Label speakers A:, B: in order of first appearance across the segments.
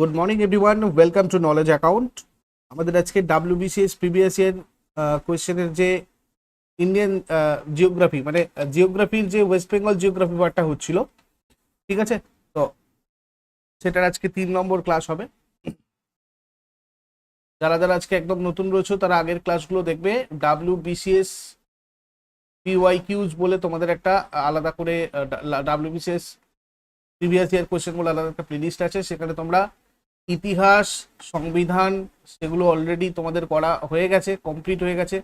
A: Good morning everyone welcome to knowledge account আমাদের আজকে WBCS previous year কোয়েশ্চেনের যে Indian geography মানে জিওগ্রাফির যে ওয়েস্ট বেঙ্গল জিওগ্রাফি পার্টটা হচ্ছিল, ঠিক আছে? তো সেটার আজকে তিন নম্বর ক্লাস হবে। যারা যারা আজকে একদম নতুন রয়েছে, তারা আগের ক্লাসগুলো দেখবে। ডাব্লিউবিসিএস পিওয়াই কিউজ বলে তোমাদের একটা আলাদা করে ডাব্লিউবিসিএস প্রিভিয়াস ইয়ার কোয়েশ্চেনগুলো আলাদা একটা প্লেলিস্ট আছে। সেখানে তোমরা ইতিহাস, সংবিধান, সেগুলো অলরেডি তোমাদের করা হয়ে গেছে কমপ্লিট হয়ে গেছে।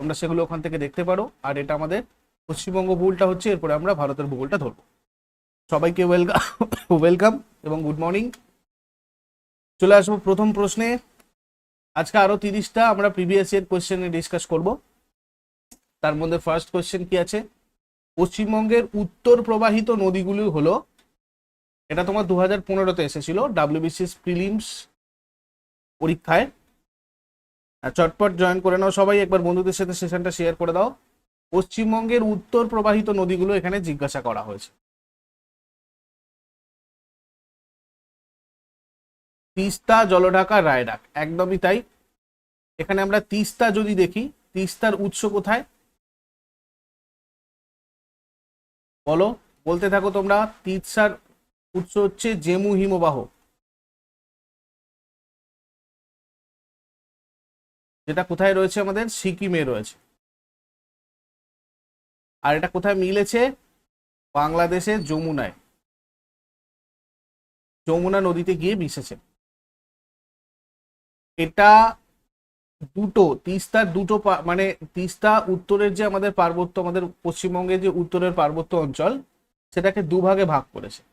A: তোমরা সেগুলো ওখান থেকে দেখতে পারো। আর এটা আমাদের পশ্চিমবঙ্গ ভূগোলটা হচ্ছে, এরপরে আমরা ভারতের ভূগোলটা ধরবো। সবাইকে ওয়েলকাম ওয়েলকাম এবং গুড মর্নিং চলে আসব প্রথম প্রশ্নে। আজকে আরও তিরিশটা আমরা প্রিভিয়াস ইয়ার কোয়েশ্চেনে ডিসকাস করব। তার মধ্যে ফার্স্ট কোয়েশ্চেন কি আছে? পশ্চিমবঙ্গের উত্তর প্রবাহিত নদীগুলি হলো এটা তোমার দু হাজার পনেরোতে এসেছিল ডাব্লিউবিসিএস প্রিলিমস পরীক্ষায়। চটপট জয়েন করে নাও সবাই, একবার বন্ধুদের সাথে সেশনটা শেয়ার করে দাও। পশ্চিমবঙ্গের উত্তর প্রবাহিত নদীগুলো এখানে জিজ্ঞাসা করা হয়েছে। তিস্তা, জলঢাকা রায়ডাক একদমই তাই। এখানে আমরা তিস্তা যদি দেখি, তিস্তার উৎস কোথায়? বলো, বলতে থাকো তোমরা, তিস্তার উৎস হচ্ছে জেমু হিমবাহ। যেটা কোথায় রয়েছে আমাদের? সিকিমে রয়েছে। আর এটা কোথায় মিলেছে? বাংলাদেশের যমুনায়। যমুনা নদীতে গিয়ে মিশেছে। এটা দুটো তিস্তার দুটো মানে তিস্তা উত্তরের যে আমাদের পার্বত্য, আমাদের পশ্চিমবঙ্গের যে উত্তরের পার্বত্য অঞ্চল, সেটাকে দুভাগে ভাগ করেছে।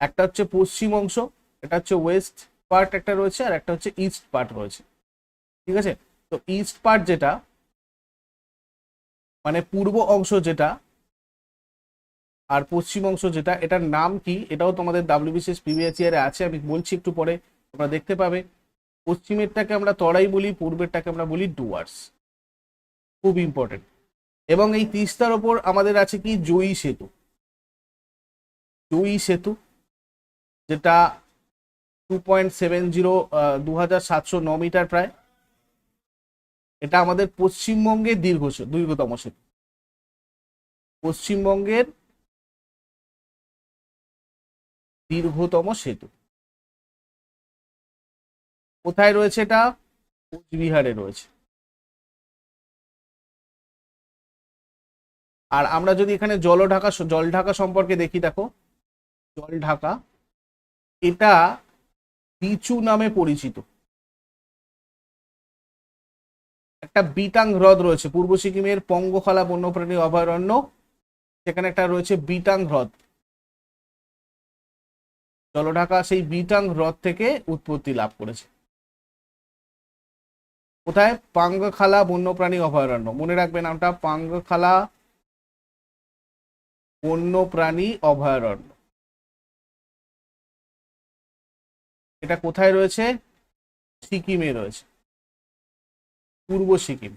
A: একটা হচ্ছে পশ্চিম অংশ এটা হচ্ছে ওয়েস্ট পার্ট একটা রয়েছে, আর একটা হচ্ছে ইস্ট পার্ট রয়েছে। ঠিক আছে? তো ইস্ট পার্ট যেটা মানে পূর্ব অংশ যেটা, আর পশ্চিম অংশ যেটা, এটার নাম কি? এটাও তোমাদের ডাব্লিউবিসিএস প্রিভিয়াস ইয়ারে আছে, আমি বলছি একটু পরে, তোমরা দেখতে পাবে। পশ্চিমেরটাকে আমরা তরাই বলি, পূর্বেরটাকে আমরা বলি ডুয়ার্স। খুব ইম্পর্টেন্ট এবং এই তিস্তার ওপর আমাদের আছে কি? জয়ী সেতু। জয়ী সেতু। যেটা টু পয়েন্ট সেভেন জিরো দু হাজার সাতশো ন মিটার প্রায়। এটা আমাদের পশ্চিমবঙ্গের দীর্ঘ দীর্ঘতম সেতু। পশ্চিমবঙ্গের দীর্ঘতম সেতু। কোথায় রয়েছে এটা? কোচবিহারে রয়েছে। আর আমরা যদি এখানে জলঢাকা জল ঢাকা সম্পর্কে দেখি, দেখো। জল ঢাকা এটা বিচু নামে পরিচিত। একটা বিটাং হ্রদ রয়েছে, পূর্ব সিকিমের পঙ্গখালা বন্যপ্রাণী অভয়ারণ্য। সেখানে একটা রয়েছে বিটাং হ্রদ। জলঢাকা সেই বিটাং হ্রদ থেকে উৎপত্তি লাভ করেছে। কোথায়? পাঙ্গখালা বন্যপ্রাণী অভয়ারণ্য। মনে রাখবে নামটা পাঙ্গখালা বন্যপ্রাণী অভয়ারণ্য। এটা কোথায় রয়েছে? সিকিমে রয়েছে। পূর্ব সিকিম।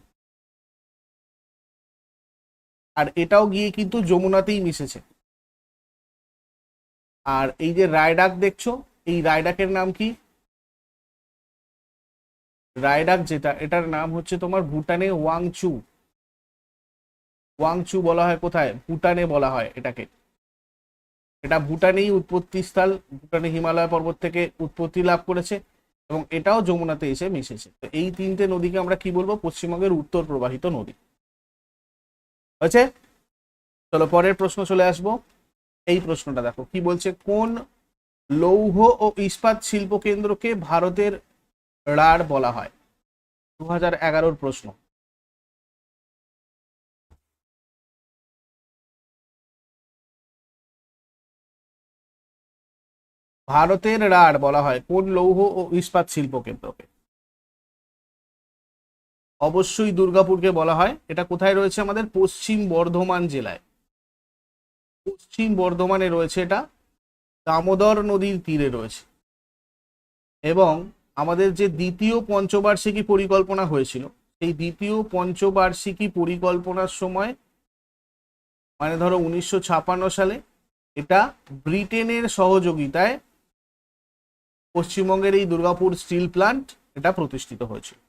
A: আর এটাও গিয়ে কিন্তু যমুনাতেই মিশেছে। আর এই যে রায়ডাক দেখছ, এই রায়ডাকের নাম কি? রায়ডাক যেটা, এটার নাম হচ্ছে তোমার ভুটানে ওয়াংচু। ওয়াংচু বলা হয় কোথায়? ভুটানে বলা হয় এটাকে। এটা ভুটানেই উৎপত্তি স্থল, ভুটানে হিমালয় পর্বত থেকে উৎপত্তি লাভ করেছে এবং এটাও যমুনাতে এসে মিশেছে। তো এই তিনটে নদীকে আমরা কি বলব? পশ্চিমবঙ্গের উত্তর প্রবাহিত নদী। হয়েছে? চলো পরের প্রশ্ন চলে আসব। এই প্রশ্নটা দেখো, কি বলছে? কোন লৌহ ও ইস্পাত শিল্প কেন্দ্রকে ভারতের রার বলা হয়? দু হাজার এগারোর প্রশ্ন। ভারতের রার বলা হয় কোন লৌহ ও ইস্পাত শিল্প কেন্দ্রকে? অবশ্যই দুর্গাপুরকে বলা হয়। এটা কোথায় রয়েছে আমাদের? পশ্চিম বর্ধমান জেলায়। পশ্চিম বর্ধমানে রয়েছে এটা। দামোদর নদীর তীরে রয়েছে। এবং আমাদের যে দ্বিতীয় পঞ্চবার্ষিকী পরিকল্পনা হয়েছিল, সেই দ্বিতীয় পঞ্চবার্ষিকী পরিকল্পনার সময় মানে ধরো উনিশশো সালে, এটা ব্রিটেনের সহযোগিতায় পশ্চিমবঙ্গের এই দুর্গাপুর স্টিল প্ল্যান্ট এটা প্রতিষ্ঠিত হয়েছিল।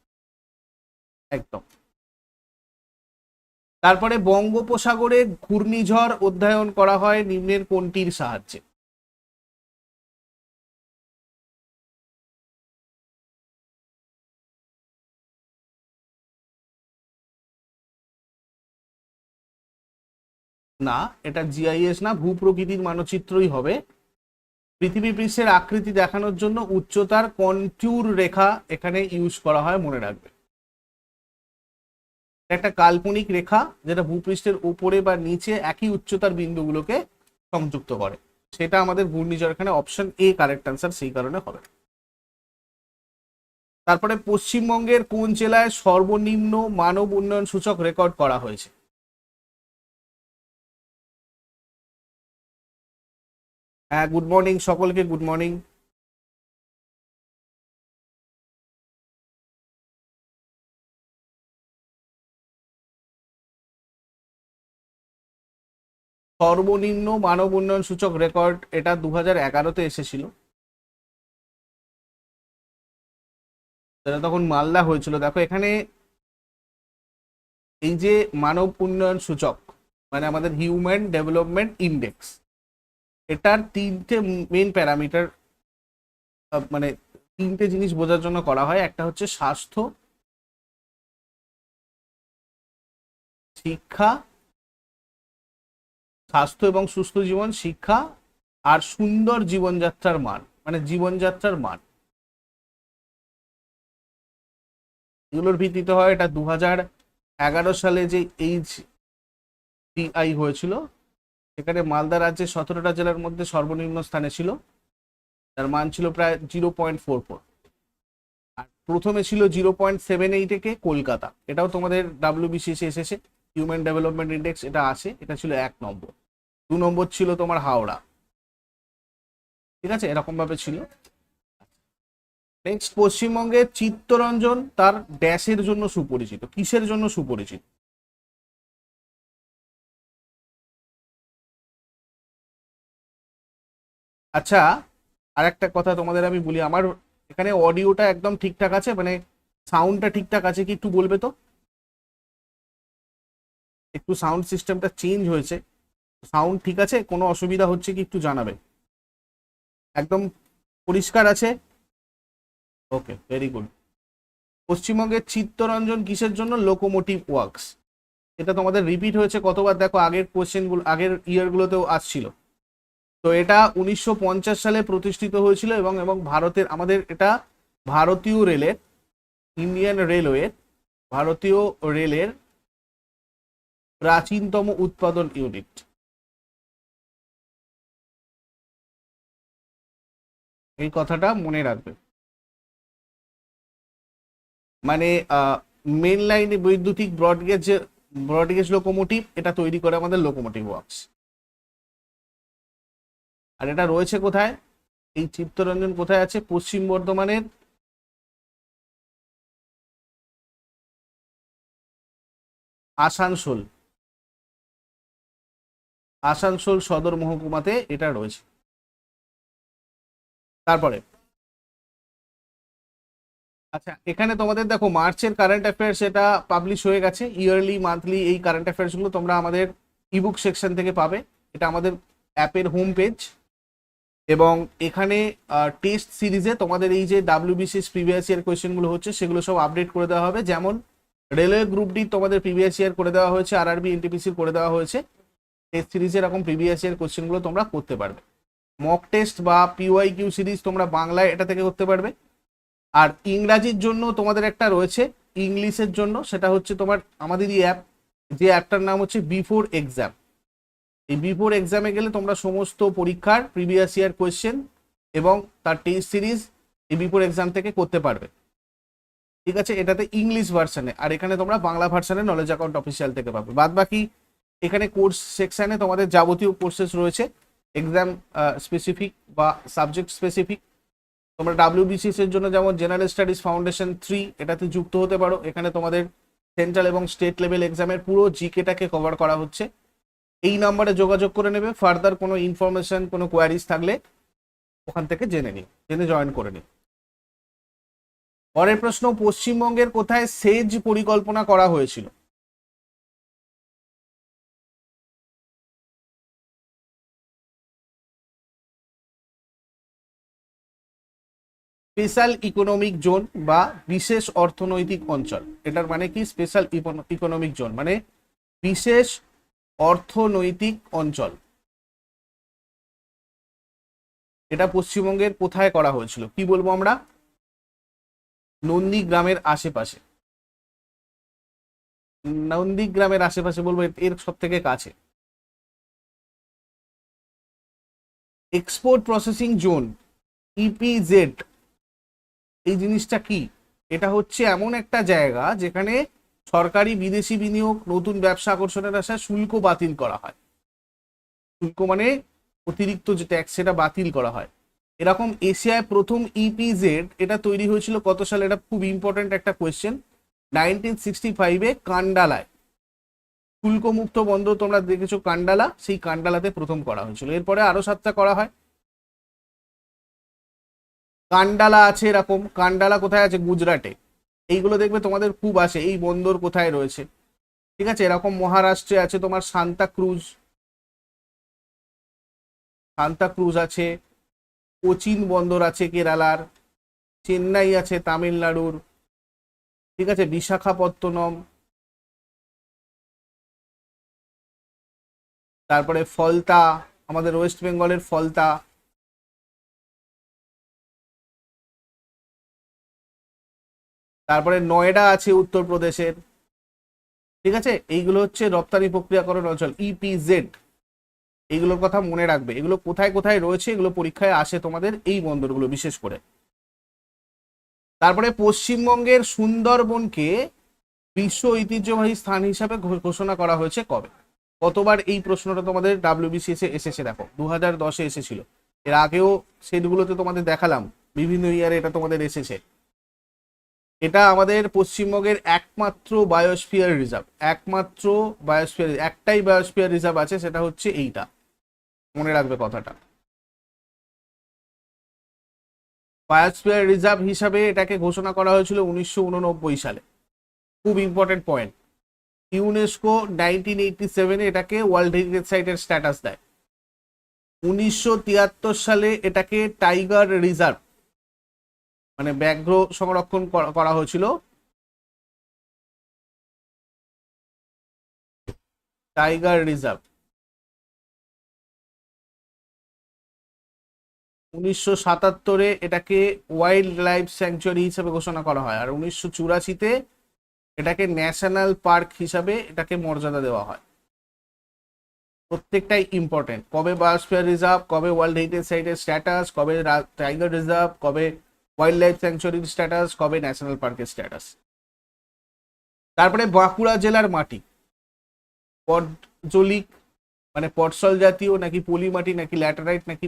A: একদম। তারপরে বঙ্গোপসাগরে ঘূর্ণিঝড় অধ্যয়ন করা হয় নিম্নের কোনটির সাহায্যে। না, এটা জিআইএস না, ভূপ্রকৃতির মানচিত্রই হবে। পৃথিবী পৃষ্ঠের আকৃতি দেখানোর জন্য উচ্চতার কন্ট্যুর রেখা এখানে ইউজ করা হয়, মনে রাখবে। একটা কাল্পনিক রেখা যেটা ভূপৃষ্ঠের উপরে বা নিচে একই উচ্চতার বিন্দুগুলোকে সংযুক্ত করে। সেটা আমাদের ঘূর্ণিঝড় এখানে অপশন এ কারেক্ট অ্যান্সার সেই কারণে হবে। তারপরে পশ্চিমবঙ্গের কোন জেলায় সর্বনিম্ন মানব উন্নয়ন সূচক রেকর্ড করা হয়েছে? হ্যাঁ গুড মর্নিং সকলকে গুড মর্নিং সর্বনিম্ন মানব উন্নয়ন সূচক রেকর্ড এটা দু হাজার এগারোতে এসেছিল। তখন মালদা হয়েছিল। দেখো, এখানে এই যে মানব উন্নয়ন সূচক মানে আমাদের হিউম্যান ডেভেলপমেন্ট ইন্ডেক্স এটার তিনটে মেন প্যারামিটার মানে তিনটে জিনিস বোঝার জন্য করা হয়। একটা হচ্ছে স্বাস্থ্য, শিক্ষা, স্বাস্থ্য এবং সুস্থ জীবন, শিক্ষা আর সুন্দর জীবনযাত্রার মান মানে জীবনযাত্রার মান। এগুলোর ভিত্তিতে হয় এটা দু এগারো সালে যে এইচ ডিআই হয়েছিল সেখানে মালদা রাজ্যের সতেরোটা জেলার মধ্যে সর্বনিম্ন স্থানে ছিল। তার মান ছিল প্রায় জিরো পয়েন্ট ফোর ফোর। আর প্রথমে ছিল জিরো পয়েন্ট সেভেন এইটে কলকাতা। এটাও তোমাদের ডাব্লিউবিসিএস এসেছে। হিউম্যান ডেভেলপমেন্ট ইন্ডেক্স এটা আসে এটা ছিল এক নম্বর। দু নম্বর ছিল তোমার হাওড়া। ঠিক আছে? এরকম ভাবে ছিল। নেক্সট পশ্চিমবঙ্গের চিত্তরঞ্জন তার ড্যাশের জন্য সুপরিচিত। কিসের জন্য সুপরিচিত? আচ্ছা আর একটা কথা তোমাদের আমি বলি, আমার এখানে অডিওটা একদম ঠিকঠাক আছে মানে সাউন্ডটা ঠিকঠাক আছে কি একটু বলবে তো? একটু সাউন্ড সিস্টেমটা চেঞ্জ হয়েছে, সাউন্ড ঠিক আছে, কোনো অসুবিধা হচ্ছে কি একটু জানাবে। একদম পরিষ্কার আছে? ওকে ভেরি গুড পশ্চিমবঙ্গের চিত্তরঞ্জন কিসের জন্য? লোকোমোটিভ ওয়ার্কস এটা তোমাদের রিপিট হয়েছে কতবার? দেখো আগের কোয়েশ্চেনগুলো আগের ইয়ারগুলোতেও আসছিল। তো এটা উনিশশো পঞ্চাশ সালে প্রতিষ্ঠিত হয়েছিল এবং এবং ভারতের আমাদের এটা ভারতীয় রেলের ইন্ডিয়ান রেলওয়ে, ভারতীয় রেলের প্রাচীনতম উৎপাদন ইউনিট। এই কথাটা মনে রাখবে। মানে মেন লাইনে বৈদ্যুতিক ব্রডগেজ ব্রডগেজ লোকোমোটিভ এটা তৈরি করে আমাদের লোকোমোটিভ ওয়ার্কস আর এটা রয়েছে কোথায়? এই চিত্তরঞ্জন কোথায় আছে? পশ্চিম বর্ধমানের আসানসোল। আসানসোল সদর মহকুমাতে এটা রয়েছে। তারপরে আচ্ছা এখানে তোমাদের দেখো মার্চের কারেন্ট অ্যাফেয়ার্স এটা পাবলিশ হয়ে গেছে। ইয়ারলি মান্থলি এই কারেন্ট অ্যাফেয়ার্সগুলো তোমরা আমাদের ইবুক সেকশন থেকে পাবে। এটা আমাদের অ্যাপের হোম পেজ এবং এখানে টেস্ট সিরিজে তোমাদের এই যে ডাব্লিউবিসিএস প্রিভিয়াস ইয়ার কোয়েশ্চেনগুলো হচ্ছে, সেগুলো সব আপডেট করে দেওয়া হবে। যেমন রেলওয়ে গ্রুপ ডি তোমাদের প্রিভিয়াস ইয়ার করে দেওয়া হয়েছে আর আরবি এনটিপিসির করে দেওয়া হয়েছে। টেস্ট সিরিজে এরকম প্রিভিয়াস ইয়ার কোয়েশ্চেনগুলো তোমরা করতে পারবে। মক টেস্ট বা পিওয়াই কিউ সিরিজ তোমরা বাংলায় এটা থেকে করতে পারবে। আর ইংরাজির জন্য তোমাদের একটা রয়েছে ইংলিশের জন্য। সেটা হচ্ছে তোমার আমাদের এই অ্যাপ যে অ্যাপটার নাম হচ্ছে বিফোর এক্সাম এই বিফোর এক্সামে গেলে তোমরা সমস্ত পরীক্ষার প্রিভিয়াস ইয়ার কোয়েশ্চেন এবং তার টেস্ট সিরিজ এই বিফোর এক্সাম থেকে করতে পারবে। ঠিক আছে? এটাতে ইংলিশ ভার্সানে আর এখানে তোমরা বাংলা ভার্সানে নলেজ অ্যাকাউন্ট অফিসিয়াল থেকে পাবে। বাদ বাকি এখানে কোর্স সেকশানে তোমাদের যাবতীয় কোর্সেস রয়েছে। এক্সাম স্পেসিফিক বা সাবজেক্ট স্পেসিফিক তোমরা ডাব্লিউবিসিএস এর জন্য যেমন জেনারেল স্টাডিজ ফাউন্ডেশন থ্রি এটাতে যুক্ত হতে পারো। এখানে তোমাদের সেন্ট্রাল এবং স্টেট লেভেল এক্সামের পুরো জিকেটাকে কভার করা হচ্ছে। এই নাম্বারে যোগাযোগ করে নেবে। ফার্দার কোনো ইনফরমেশন কোনো কোয়ারিজ থাকলে ওখান থেকে জেনে নিই জেনে জয়েন করে নিই পরের প্রশ্ন, পশ্চিমবঙ্গের কোথায় সেজ পরিকল্পনা করা হয়েছিল? স্পেশাল ইকোনমিক জোন বা বিশেষ অর্থনৈতিক অঞ্চল। এটার মানে কি? স্পেশাল ইকোনমিক জোন মানে বিশেষ অর্থনৈতিক অঞ্চল। এটা পশ্চিমবঙ্গের কোথায় করা হয়েছিল? কি বলব আমরা? নন্দীগ্রামের আশেপাশে। নন্দীগ্রামের আশেপাশে বলব, এর সব থেকে কাছে। এক্সপোর্ট প্রসেসিং জোন ইপিজেড এই জিনিসটা কি? এটা হচ্ছে এমন একটা জায়গা যেখানে সরকারি বিদেশি বিনিয়োগ, নতুন ব্যবসা আকর্ষণের আশায় শুল্ক বাতিল করা হয়। শুল্ক মানে অতিরিক্ত যে ট্যাক্স সেটা বাতিল করা হয়। এরকম এশিয়ায় প্রথম ইপিজেড এটা তৈরি হয়েছিল কত সালে? এটা খুব ইম্পর্টেন্ট একটা কোয়েশ্চেন নাইনটিন সিক্সটি ফাইভে কান্ডালায়। শুল্কমুক্ত বন্দর তোমরা দেখেছ কান্ডালা? সেই কান্ডালাতে প্রথম করা হয়েছিল। এরপরে আরও সাতটা করা হয়। কান্ডালা আছে এরকম। কান্ডালা কোথায় আছে? গুজরাটে। এইগুলো দেখবে তোমাদের খুব আসে, এই বন্দর কোথায় রয়েছে? ঠিক আছে, এরকম মহারাষ্ট্রে আছে তোমার সান্তা ক্রুজ। সান্তা ক্রুজ আছে, কোচিন বন্দর আছে কেরালার, চেন্নাই আছে তামিলনাড়ুর, ঠিক আছে, বিশাখাপত্তনম। তারপরে ফলতা, আমাদের ওয়েস্ট বেঙ্গলের ফলতা। তারপরে নয়ডা আছে উত্তরপ্রদেশের। ঠিক আছে? এইগুলো হচ্ছে রপ্তানি প্রক্রিয়াকরণ অঞ্চল ইপিজেড এইগুলোর কথা মনে রাখবে। এগুলো কোথায় কোথায় রয়েছে, এগুলো পরীক্ষায় আসে তোমাদের এই বন্দরগুলো বিশেষ করে। তারপরে পশ্চিমবঙ্গের সুন্দরবনকে বিশ্ব ঐতিহ্যবাহী স্থান হিসাবে ঘোষণা করা হয়েছে কবে? কতবার এই প্রশ্নটা তোমাদের ডাব্লিউবিসিএস এ এসেছে দেখো দু হাজার দশে এসেছিল। এর আগেও সেটগুলোতে তোমাদের দেখালাম, বিভিন্ন ইয়ারে এটা তোমাদের এসেছে। এটা আমাদের পশ্চিমবঙ্গের একমাত্র বায়োস্ফিয়ার রিজার্ভ একমাত্র বায়োস্ফিয়ার একটাই বায়োস্ফিয়ার রিজার্ভ আছে, সেটা হচ্ছে এইটা। মনে রাখবে কথাটা। বায়োস্ফিয়ার রিজার্ভ হিসাবে এটাকে ঘোষণা করা হয়েছিল উনিশশো উননব্বই সালে। খুব important point UNESCO nineteen eighty সেভেনে এটাকে ওয়ার্ল্ড হেরিটেজ সাইটের স্ট্যাটাস দেয়। উনিশশো তিয়াত্তর সালে এটাকে টাইগার রিজার্ভ মানে ব্যাঘ্র সংরক্ষণ করা হয়েছিল। Tiger reserve. উনিশশো সাতাত্তরে এটাকে ওয়াইল্ড লাইফ স্যাংচুয়ারি হিসাবে ঘোষণা করা হয়। আর উনিশশো চুরাশিতে এটাকে ন্যাশনাল পার্ক হিসাবে এটাকে মর্যাদা দেওয়া হয়। প্রত্যেকটাই ইম্পর্টেন্ট কবে বায়োস্ফিয়ার রিজার্ভ, কবে ওয়ার্ল্ড হেরিটেজ সাইটের স্ট্যাটাস, কবে টাইগার রিজার্ভ, কবে ওয়াইল্ড লাইফ স্যাংচুয়ারির স্ট্যাটাস কবে ন্যাশনাল পার্কের স্ট্যাটাস তারপরে বাঁকুড়া জেলার মাটি। পটজলিক মানে পটসল জাতীয় নাকি পলি মাটি, নাকি ল্যাটারাইট নাকি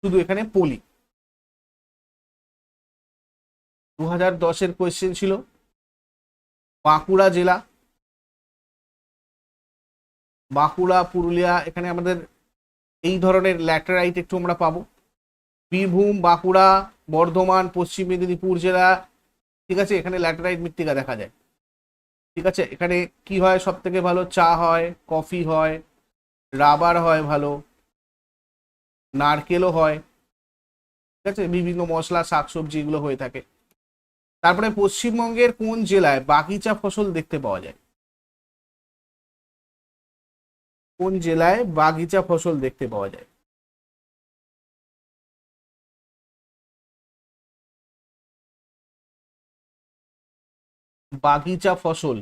A: শুধু এখানে পলি? দু হাজার দশের কোয়েশ্চেন ছিল, বাঁকুড়া জেলা। বাঁকুড়া, পুরুলিয়া, এখানে আমাদের এই ধরনের ল্যাটারাইট একটু আমরা পাবো। বীরভূম, বাঁকুড়া, বর্ধমান, পশ্চিম মেদিনীপুর জেলা, ঠিক আছে? এখানে ল্যাটেরাইট মৃত্তিকা দেখা যায়। ঠিক আছে? এখানে কি হয়? সব থেকে ভালো চা হয়, কফি হয়, রাবার হয় ভালো, নারকেলও হয়, ঠিক আছে? বিভিন্ন মশলা, শাকসবজি এগুলো হয়ে থাকে। তারপরে পশ্চিমবঙ্গের কোন জেলায় বাগিচা ফসল দেখতে পাওয়া যায়? কোন জেলায় বাগিচা ফসল দেখতে পাওয়া যায়? বাগিচা ফসল।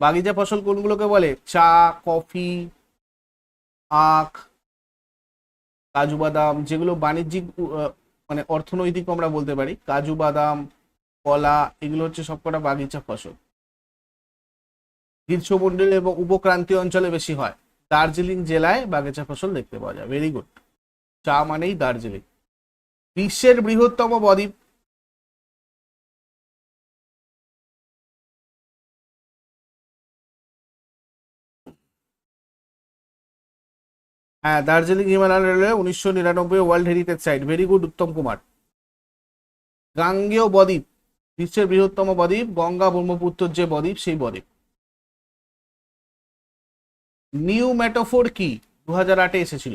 A: বাগিচা ফসল কোনগুলোকে বলে? চা, কফি, আখ, কাজু বাদাম, যেগুলো বাণিজ্যিক মানে অর্থনৈতিক আমরা বলতে পারি। কাজু বাদাম, কলা, এগুলো হচ্ছে সবকটা বাগিচা ফসল। গ্রীষ্মমন্ডল এবং উপক্রান্তীয় অঞ্চলে বেশি হয়। দার্জিলিং জেলায় বাগেচা ফসল দেখতে পাওয়া যায়। ভেরি গুড চা মানেই দার্জিলিং। বিশ্বের বৃহত্তম বদ্বীপ। হ্যাঁ দার্জিলিং হিমালয়ান রেলওয়ে উনিশশো নিরানব্বই world heritage site. Very good Uttam Kumar. গাঙ্গেয় বদ্বীপ। বিশ্বের বৃহত্তম বদ্বীপ, গঙ্গা ব্রহ্মপুত্রর যে বদ্বীপ, সেই বদ্বীপ। নিউ মেটাফোর কি? দু হাজার আটে এসেছিল।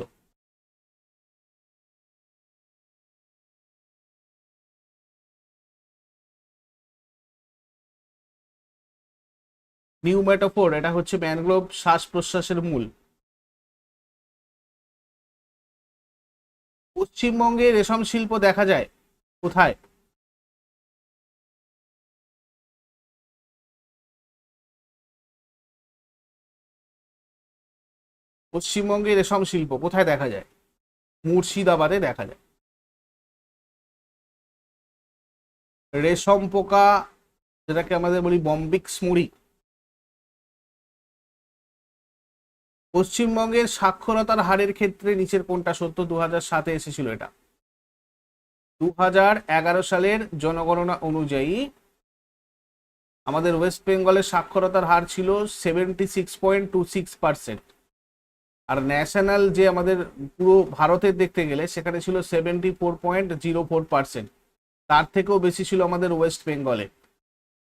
A: নিউ মেটাফোর এটা হচ্ছে ম্যানগ্রোভ শ্বাস প্রশ্বাসের মূল। পশ্চিমবঙ্গে রেশম শিল্প দেখা যায়। কোথায়? পশ্চিমবঙ্গে রেশম শিল্প কোথায় দেখা যায়? মুর্শিদাবাদে দেখা যায়। রেশম পোকা, যেটাকে আমাদের বলি বম্বিক স্মুরি পশ্চিমবঙ্গের সাক্ষরতার হারের ক্ষেত্রে নিচের কোনটা সত্য? দু সাতে এসেছিল এটা। দু সালের জনগণনা অনুযায়ী আমাদের ওয়েস্ট বেঙ্গলের সাক্ষরতার হার ছিল seventy six point two six percent আর ন্যাশনাল যে আমাদের পুরো ভারতের দেখতে গেলে, সেখানে ছিল seventy four point zero four percent তার থেকেও বেশি ছিল আমাদের ওয়েস্ট বেঙ্গলে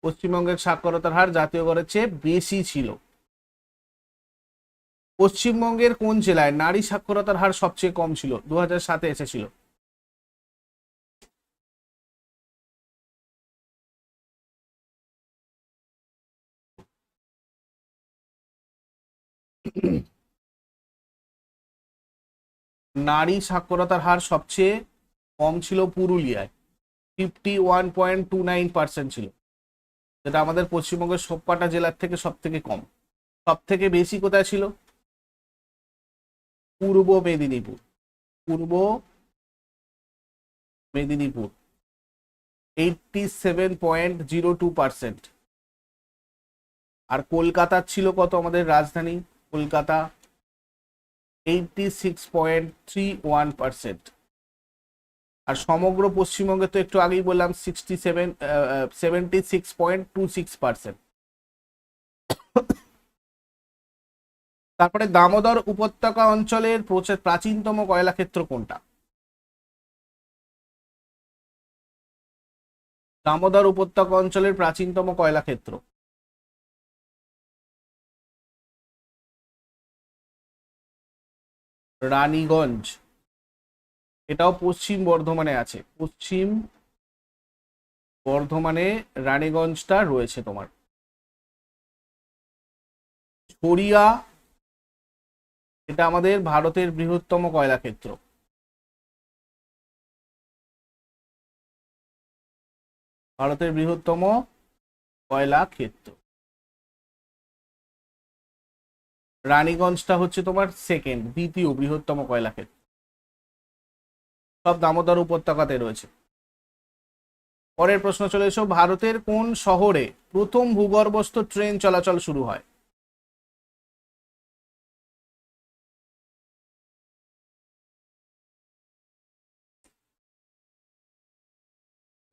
A: পশ্চিমবঙ্গের সাক্ষরতার হার জাতীয় গড়ের চেয়ে বেশি ছিল। পশ্চিমবঙ্গের কোন জেলায় নারী সাক্ষরতার হার সবচেয়ে কম ছিল? দু হাজার সাতে এসেছিল। নারী সাক্ষরতার হার সবচেয়ে কম ছিল পুরুলিয়ায় fifty one point two nine percent ছিল। যেটা আমাদের পশ্চিমবঙ্গের সবকটা জেলার থেকে সব থেকে কম। সব থেকে বেশি কোথায় ছিল? Purba Medinipur. Purba Medinipur eighty seven point zero two percent আর কলকাতার ছিল কত আমাদের রাজধানী? Kolkata eighty six point three one percent আর সমগ্র পশ্চিমবঙ্গে তো একটু আগেই বললাম sixty seven seventy six point two six percent তারপরে দামোদর উপত্যকা অঞ্চলের প্রচে- প্রাচীনতম কয়লা ক্ষেত্র কোনটা? দামোদর উপত্যকা অঞ্চলের প্রাচীনতম কয়লা ক্ষেত্র। রানীগঞ্জ। এটাও পশ্চিম বর্ধমানে আছে। পশ্চিম বর্ধমানে রানীগঞ্জটা রয়েছে তোমার। ছড়িয়া, এটা আমাদের ভারতের বৃহত্তম কয়লা ক্ষেত্র। ভারতের বৃহত্তম কয়লা ক্ষেত্র। রানীগঞ্জটা হচ্ছে তোমার সেকেন্ড দ্বিতীয় বৃহত্তম কয়লা ক্ষেত্র। সব দামোদর উপত্যকাতে রয়েছে। পরের প্রশ্ন চলে এসো, ভারতের কোন শহরে প্রথম ভূগর্ভস্থ ট্রেন চলাচল শুরু হয়?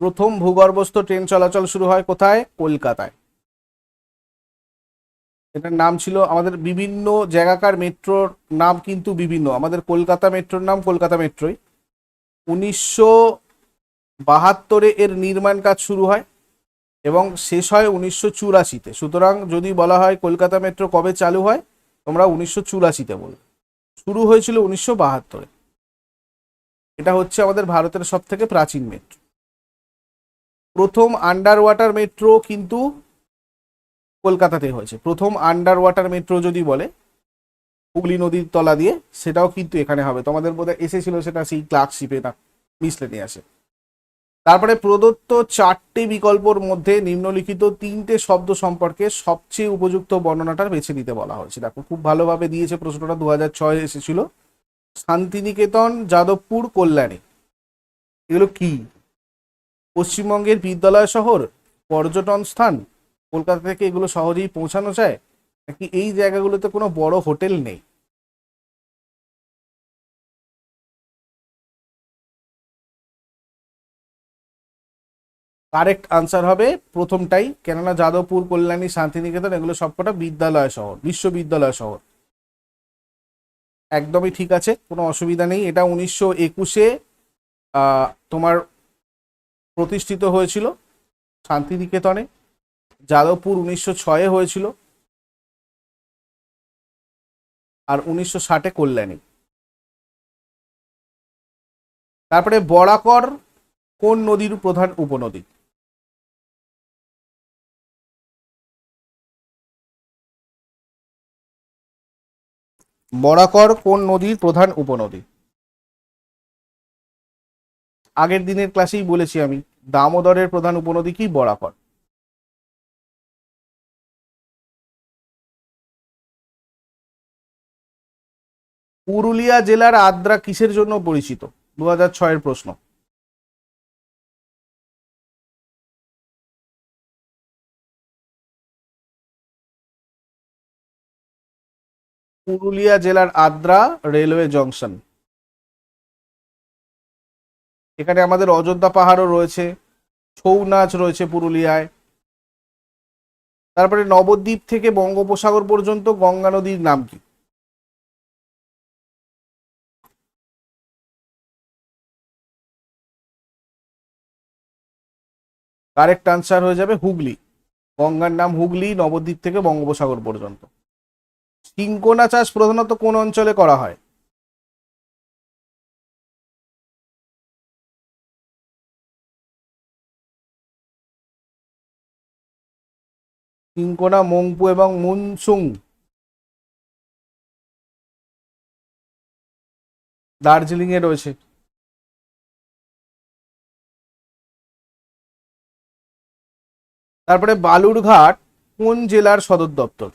A: প্রথম ভূগর্ভস্থ ট্রেন চলাচল শুরু হয় কোথায়? কলকাতায়। এটার নাম ছিল আমাদের বিভিন্ন জায়গাকার মেট্রোর নাম কিন্তু বিভিন্ন। আমাদের কলকাতা মেট্রোর নাম কলকাতা মেট্রোই। উনিশশো বাহাত্তরে এর নির্মাণ কাজ শুরু হয় এবং শেষ হয় উনিশশো চুরাশিতে। সুতরাং যদি বলা হয় কলকাতা মেট্রো কবে চালু হয়, তোমরা উনিশশো চুরাশিতে বলবে। শুরু হয়েছিল উনিশশো বাহাত্তরে। এটা হচ্ছে আমাদের ভারতের সব থেকে প্রাচীন মেট্রো। প্রথম আন্ডার ওয়াটার মেট্রো কিন্তু কলকাতাতে হয়েছে। প্রথম আন্ডার ওয়াটার মেট্রো যদি বলে, হুগলি নদীর তলা দিয়ে, সেটাও কিন্তু এখানে হবে। তোমাদের বোধহয় এসেছিল সেটা সেই ক্লার্কশিপে না মিসলেনি আসে। তারপরে প্রদত্ত চারটি বিকল্পর মধ্যে নিম্নলিখিত তিনটে শব্দ সম্পর্কে সবচেয়ে উপযুক্ত বর্ণনাটা বেছে নিতে বলা হয়েছে। দেখো, খুব ভালোভাবে দিয়েছে প্রশ্নটা দু হাজার ছয় এসেছিল। শান্তিনিকেতন, যাদবপুর, কল্যাণী। এগুলো কি? পশ্চিমবঙ্গের বিদ্যালয় শহর, পর্যটন স্থান কলকাতা থেকে এগুলো সহজেই পৌঁছানো যায়? নাকি এই জায়গাগুলোতে কোনো বড় হোটেল নেই? কারেক্ট আনসার হবে প্রথমটাই, কেননা যাদবপুর, কল্যাণী, শান্তিনিকেতন এগুলো সবকটা বিদ্যালয় শহর, বিশ্ববিদ্যালয় শহর। একদমই ঠিক আছে, কোনো অসুবিধা নেই। এটা উনিশশো একুশে তোমার প্রতিষ্ঠিত হয়েছিল শান্তিনিকেতনে। যাদবপুর উনিশশো ছয়ে হয়েছিল। আর উনিশশো ষাটে কল্যাণী। তারপরে বরাকর কোন নদীর প্রধান উপনদী? বরাকর কোন নদীর প্রধান উপনদী? আগের দিনের ক্লাসেই বলেছি আমি, দামোদরের প্রধান উপনদী কি বরাকর? পুরুলিয়া জেলার আদ্রা কিসের জন্য পরিচিত? দু হাজার ছয়ের প্রশ্ন। পুরুলিয়া জেলার আদ্রা রেলওয়ে জংশন। এখানে আমাদের অযোধ্যা পাহাড়ও রয়েছে, ছৌ নাচ রয়েছে পুরুলিয়ায়। তারপরে নবদ্বীপ থেকে বঙ্গোপসাগর পর্যন্ত গঙ্গা নদীর নাম কি? কারেক্ট আনসার হয়ে যাবে হুগলি। গঙ্গার নাম হুগলি, নবদ্বীপ থেকে বঙ্গোপসাগর পর্যন্ত। সিঙ্কোনা চাষ প্রধানত কোন অঞ্চলে করা হয়? সিঙ্কোনা মংপু এবং মুনসুং। দার্জিলিং এ রয়েছে। তারপরে বালুরঘাট কোন জেলার সদর দপ্তর?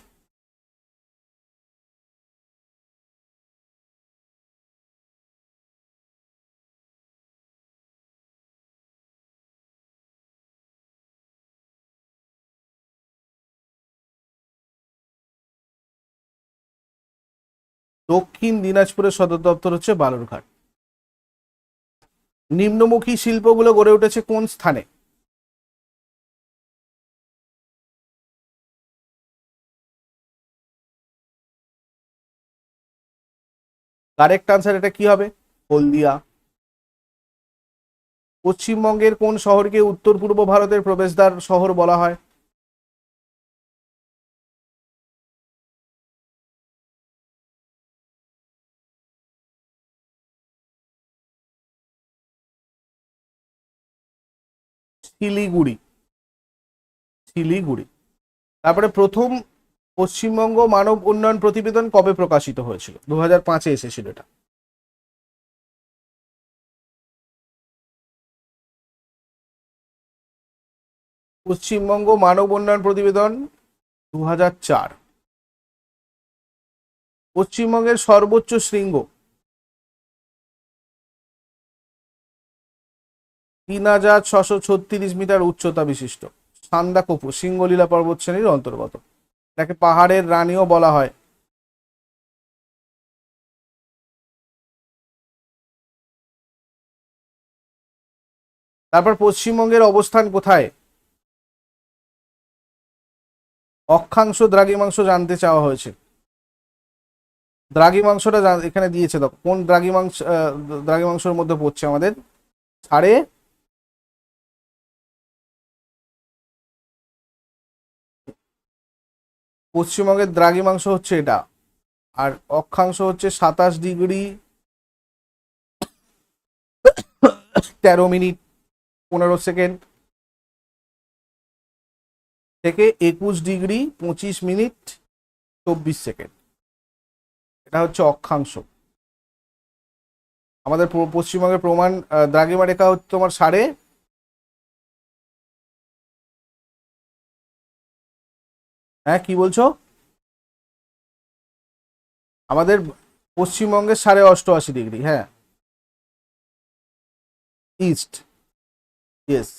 A: দক্ষিণ দিনাজপুরের সদর দপ্তর হচ্ছে বালুরঘাট। নিম্নমুখী শিল্পগুলো গড়ে উঠেছে কোন স্থানে? কারেক্ট আনসার এটা কি হবে? হলদিয়া। পশ্চিমবঙ্গের কোন শহরকে উত্তর পূর্ব ভারতের প্রবেশদ্বার শহর বলা হয়? শিলিগুড়ি। শিলিগুড়ি। তারপরে প্রথম পশ্চিমবঙ্গ মানব উন্নয়ন প্রতিবেদন কবে প্রকাশিত হয়েছিল? দু হাজার পাঁচে এসেছিল এটা। পশ্চিমবঙ্গ মানব উন্নয়ন প্রতিবেদন দু চার। পশ্চিমবঙ্গের সর্বোচ্চ শৃঙ্গ। তিন হাজার ছশো ছত্রিশ মিটার উচ্চতা বিশিষ্ট। সান্দাকপু সিঙ্গলীলা পর্বত শ্রেণির অন্তর্গত। এটাকে পাহাড়ের রানীও বলা হয়। তারপর পশ্চিমবঙ্গের অবস্থান কোথায়? অক্ষাংশ দ্রাঘিমাংশ জানতে চাওয়া হয়েছে। দ্রাঘিমাংশটা এখানে দিয়েছে দেখো। কোন আহ, দ্রাঘিমাংশের মধ্যে পড়ছে আমাদের। সাড়ে পশ্চিমবঙ্গের দ্রাঘিমাংশ হচ্ছে এটা। আর অক্ষাংশ হচ্ছে সাতাশ ডিগ্রি তেরো মিনিট পনেরো সেকেন্ড থেকে একুশ ডিগ্রি পঁচিশ মিনিট চব্বিশ সেকেন্ড। এটা হচ্ছে অক্ষাংশ। আমাদের পশ্চিমবঙ্গের প্রমাণ দ্রাঘিমা রেখা হচ্ছে তোমার সাড়ে হ্যাঁ কি বলছো? আমাদের পশ্চিমবঙ্গের সাড়ে অষ্টআশি ডিগ্রি হ্যাঁ। ইস্ট ইয়েস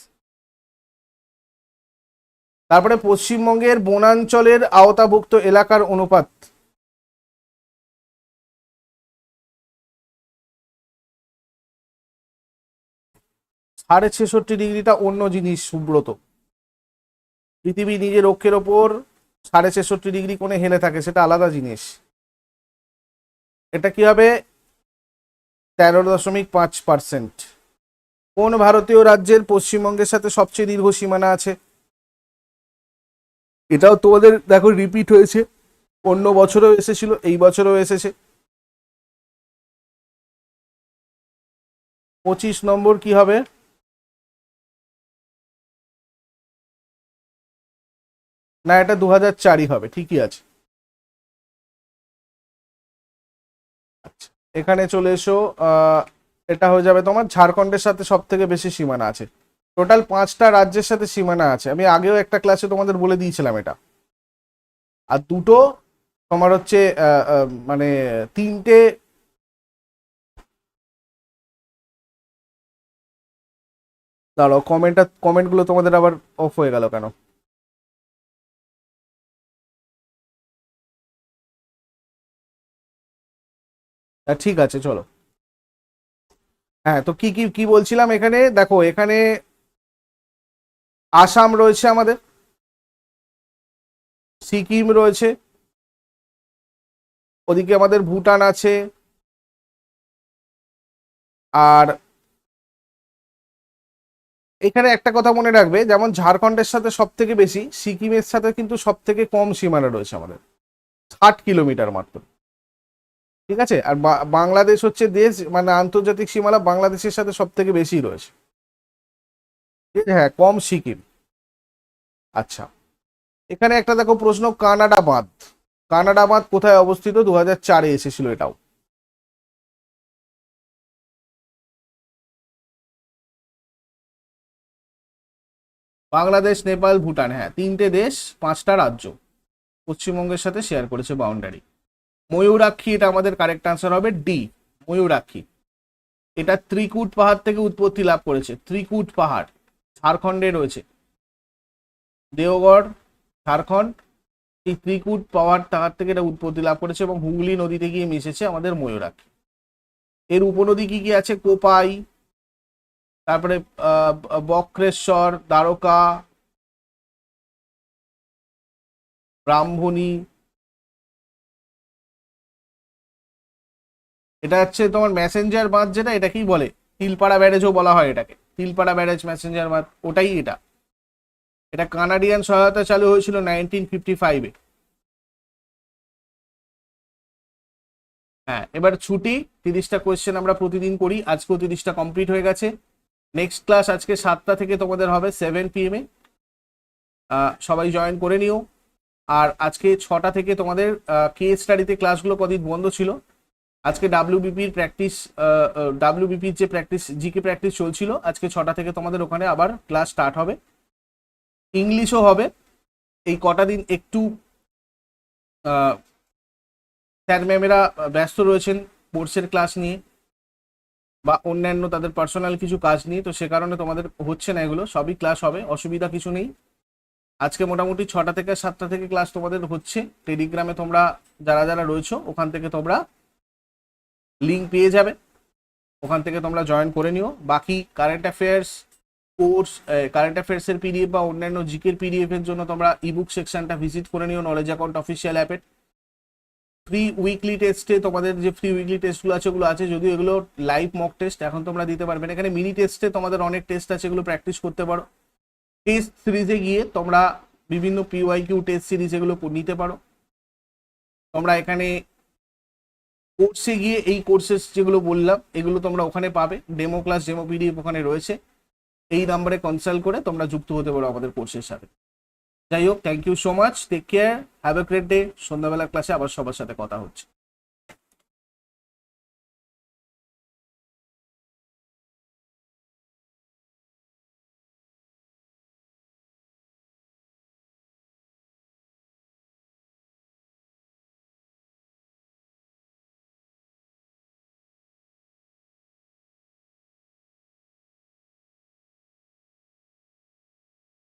A: তারপরে পশ্চিমবঙ্গের বনাঞ্চলের আওতাভুক্ত এলাকার অনুপাত। সাড়ে ছেষট্টি ডিগ্রিটা অন্য জিনিস, সুব্রত। পৃথিবী নিজের অক্ষের ওপর সাড়ে ছেষট্টি ডিগ্রি কোণে হেলে থাকে, সেটা আলাদা জিনিস। এটা কি হবে? তেরো দশমিক পাঁচ পার্সেন্ট। কোন ভারতীয় রাজ্যের পশ্চিমবঙ্গের সাথে সবচেয়ে দীর্ঘ সীমানা আছে? এটাও তোমাদের দেখো রিপিট হয়েছে। অন্য বছরও এসেছিল, এই বছরও এসেছে। পঁচিশ নম্বর কি হবে? না, এটা দু হাজার চারই হবে, ঠিকই আছে। আচ্ছা এখানে চলে এসো এটা হয়ে যাবে তোমার ঝাড়খণ্ডের সাথে সব থেকে বেশি সীমানা আছে। টোটাল পাঁচটা রাজ্যের সাথে সীমানা আছে। আমি আগেও একটা ক্লাসে তোমাদের বলে দিয়েছিলাম এটা। আর দুটো তোমার হচ্ছে মানে তিনটে দাঁড়াও কমেন্টটা কমেন্টগুলো তোমাদের আবার অফ হয়ে গেল কেন? ঠিক আছে, চলো। হ্যাঁ তো কি কি কি বলছিলাম এখানে? দেখো, এখানে আসাম রয়েছে আমাদের, সিকিম রয়েছে, ওদিকে আমাদের ভুটান আছে, আর এখানে একটা কথা মনে রাখবে, যেমন ঝাড়খণ্ডের সাথে সব থেকে বেশি, সিকিমের সাথে কিন্তু সব থেকে কম সীমানা রয়েছে আমাদের, ষাট কিলোমিটার মাত্র। ঠিক আছে? আর বাংলাদেশ হচ্ছে দেশ মানে আন্তর্জাতিক সীমানা বাংলাদেশের সাথে সব থেকে বেশি রয়েছে। ঠিক আছে? হ্যাঁ কম সিকিম। আচ্ছা। এখানে একটা দেখো প্রশ্ন কানাডা বাঁধ কানাডা বাঁধ কোথায় অবস্থিত? দু হাজার চারে এসেছিল এটাও। বাংলাদেশ, নেপাল, ভুটান। হ্যাঁ তিনটে দেশ, পাঁচটা রাজ্য। পশ্চিমবঙ্গের সাথে শেয়ার করেছে বাউন্ডারি ময়ূরাক্ষী, এটা আমাদের কারেক্ট আনসার হবে ডি ময়ূরাক্ষী। এটা ত্রিকুট পাহাড় থেকে উৎপত্তি লাভ করেছে, ত্রিকুট পাহাড়, ঝাড়খণ্ডে রয়েছে। দেওগড়, ঝাড়খণ্ড, এই ত্রিকুট পাহাড় তাহার থেকে এটা উৎপত্তি লাভ করেছে এবং হুগলি নদীতে গিয়ে মিশেছে আমাদের ময়ূরাক্ষী। এর উপনদী কি কি আছে? কোপাই, তারপরে বক্রেশ্বর, দ্বারকা, ব্রাহ্মণী এটা হচ্ছে তোমার মেসেঞ্জার বাঁধ যেটা, এটাকেই বলে। তিলপাড়া ব্যারেজও বলা হয় এটাকে। তিলপাড়া ব্যারেজ মেসেঞ্জার বাঁধ, ওটাই এটা। এটা কানাডিয়ান সহায়তা চালু হয়েছিল নাইনটিন ফিফটি ফাইভে হ্যাঁ এবার ছুটি, তিরিশটা কোয়েশ্চেন আমরা প্রতিদিন করি। আজকেও তিরিশটা কমপ্লিট হয়ে গেছে। নেক্সট ক্লাস আজকে সাতটা থেকে তোমাদের হবে সেভেন পিএমে সবাই জয়েন করে নিও। আর আজকে ছটা থেকে তোমাদের কে স্টাডিতে ক্লাসগুলো কদিন বন্ধ ছিল। আজকে ডাব্লিউবিপির প্র্যাকটিস ডাব্লিউবিপির যে প্র্যাকটিস জিকে প্র্যাকটিস চলছিল, আজকে ছটা থেকে তোমাদের ওখানে আবার ক্লাস স্টার্ট হবে। ইংলিশও হবে। এই কটা দিন একটু স্যার ম্যামেরা ব্যস্ত রয়েছেন কোর্সের ক্লাস নিয়ে বা অন্যান্য তাদের পার্সোনাল কিছু কাজ নিয়ে, তো সে কারণে তোমাদের হচ্ছে না এগুলো, সবই ক্লাস হবে, অসুবিধা কিছু নেই। আজকে মোটামুটি ছটা থেকে সাতটা থেকে ক্লাস তোমাদের হচ্ছে। টেলিগ্রামে তোমরা, যারা যারা রয়েছো, ওখান থেকে তোমরা লিঙ্ক পেয়ে যাবে। ওখান থেকে তোমরা জয়েন করে নিও। বাকি কারেন্ট অ্যাফেয়ার্স কোর্স কারেন্ট অ্যাফেয়ার্সের পিডিএফ বা অন্যান্য জিকের পিডিএফ এর জন্য তোমরা ইবুক সেকশনটা ভিজিট করে নিও নলেজ অ্যাকাউন্ট অফিসিয়াল অ্যাপে ফ্রি উইকলি টেস্টে তোমাদের যে ফ্রি উইকলি টেস্টগুলো আছে, ওগুলো আছে। যদিও এগুলো লাইভ মক টেস্ট এখন তোমরা দিতে পারবে না। এখানে মিনি টেস্টে তোমাদের অনেক টেস্ট আছে, এগুলো প্র্যাকটিস করতে পারো। টেস্ট সিরিজে গিয়ে তোমরা বিভিন্ন পিওয়াই কিউ টেস্ট সিরিজ এগুলো নিতে পারো। তোমরা এখানে কোর্সে গিয়ে এই কোর্সেস যেগুলো বললাম, এগুলো তোমরা ওখানে পাবে। ডেমো ক্লাস ডেমো পিডিএফ ওখানে রয়েছে। এই নাম্বারে কনসাল্ট করে তোমরা যুক্ত হতে পারো আমাদের কোর্সের সাথে। যাই হোক thank you so much take care have a great day সন্ধ্যাবেলা ক্লাসে আবার সবার সাথে কথা হচ্ছে।